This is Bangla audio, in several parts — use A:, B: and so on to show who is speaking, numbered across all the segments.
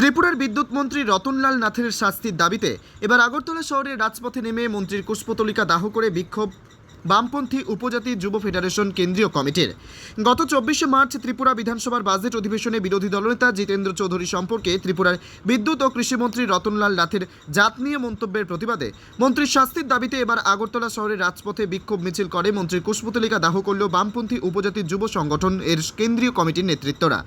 A: মুখ্যমন্ত্রী রতনলাল নাথের শাস্তির দাবিতে এবার আগরতলা শহরের রাজপথে নেমে মন্ত্রীর কুশপুতলিকা দাহ করে বিক্ষোভ বামপন্থী উপজাতি যুব ফেডারেশন কেন্দ্রীয় কমিটির। গত চব্বিশে মার্চ ত্রিপুরা বিধানসভার বাজেট অধিবেশনে বিরোধী দলনেতা জিতেন্দ্র চৌধুরী সম্পর্কে ত্রিপুরার বিদ্যুৎ ও কৃষিমন্ত্রী রতনলাল নাথের জাত নিয়ে মন্তব্যের প্রতিবাদে মন্ত্রীর শাস্তির দাবিতে এবার আগরতলা শহরের রাজপথে বিক্ষোভ মিছিল করে মন্ত্রীর কুশপুতলিকা দাহ করল বামপন্থী উপজাতি যুব সংগঠন এর কেন্দ্রীয় কমিটির নেতৃত্বরা।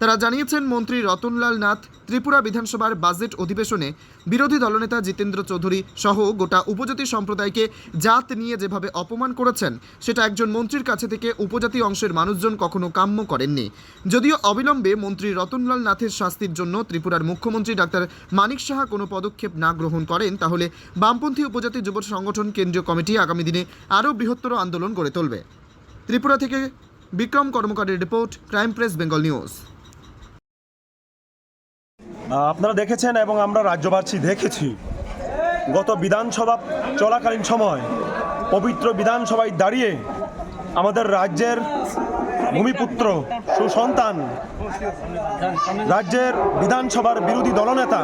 A: তারা জানিয়েছেন, মন্ত্রী রতনলাল নাথ ত্রিপুরা বিধানসভার বাজেট অধিবেশনে বিরোধী দলনেতা জিতেন্দ্র চৌধুরী সহ গোটা উপজাতি সম্প্রদায়কে জাত নিয়ে যেভাবে অপমান করেছেন, সেটা একজন মন্ত্রীর কাছে থেকে উপজাতি অংশের মানুষজন কখনো কাম্য করেননি। যদিও অবিলম্বে মন্ত্রী রতনলাল নাথের শাস্তির জন্য ত্রিপুরার মুখ্যমন্ত্রী ডাক্তার মানিক সাহা কোনো পদক্ষেপ না গ্রহণ করেন, তাহলে বামপন্থী উপজাতি যুব সংগঠন কেন্দ্রীয় কমিটি আগামী দিনে আরও বৃহত্তর আন্দোলন গড়ে তুলবে। ত্রিপুরা থেকে Bikram কর্মকারের report, crime press, Bengal news.
B: আপনারা দেখেছেন এবং আমরা রাজ্যবাসী দেখেছি, গত বিধানসভা চলাকালীন সময়, পবিত্র বিধানসভায় দাঁড়িয়ে আমাদের রাজ্যের ভূমিপুত্র, সুসন্তান, রাজ্যের বিধানসভার বিরোধী দলনেতা,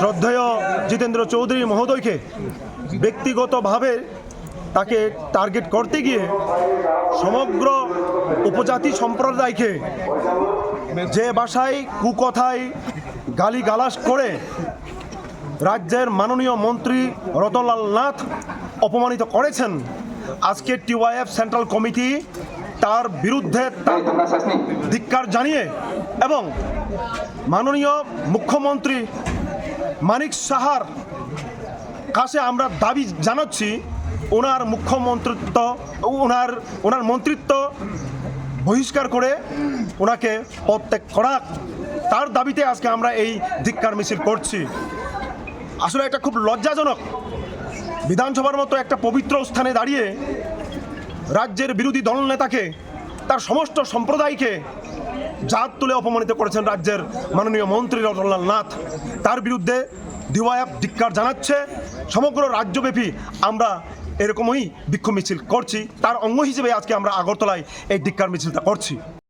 B: শ্রদ্ধেয় জিতেন্দ্র চৌধুরী মহোদয়কে ব্যক্তিগতভাবে তাকে টার্গেট করতে গিয়ে সমগ্র উপজাতি সম্প্রদায়কে যে ভাষায় কুকথায় গালি গালাস করে রাজ্যের মাননীয় মন্ত্রী রতনলাল নাথ অপমানিত করেছেন। আজকে টিওয়াইএফ সেন্ট্রাল কমিটি তার বিরুদ্ধে ধিক্কার জানিয়ে এবং মাননীয় মুখ্যমন্ত্রী মানিক সাহার কাছে আমরা দাবি জানাচ্ছি, ওনার মুখ্যমন্ত্রিত্ব, ওনার ওনার মন্ত্রিত্ব বহিষ্কার করে ওনাকে প্রত্যেক করা তার দাবিতে আজকে আমরা এই ধিক্কার মিছিল করছি। আসলে এটা খুব লজ্জাজনক। বিধানসভার মতো একটা পবিত্র স্থানে দাঁড়িয়ে রাজ্যের বিরোধী দলনেতাকে তার সমস্ত সম্প্রদায়কে জাত তুলে অপমানিত করেছেন রাজ্যের মাননীয় মন্ত্রী রতনলাল নাথ। তার বিরুদ্ধে ডিওয়াইএফ ধিক্কার জানাচ্ছে। সমগ্র রাজ্যব্যাপী আমরা এরকমই বিক্ষোভ মিছিল করছি। তার অঙ্গ হিসেবে আজকে আমরা আগরতলায় এই ধিক্কার মিছিলটা করছি।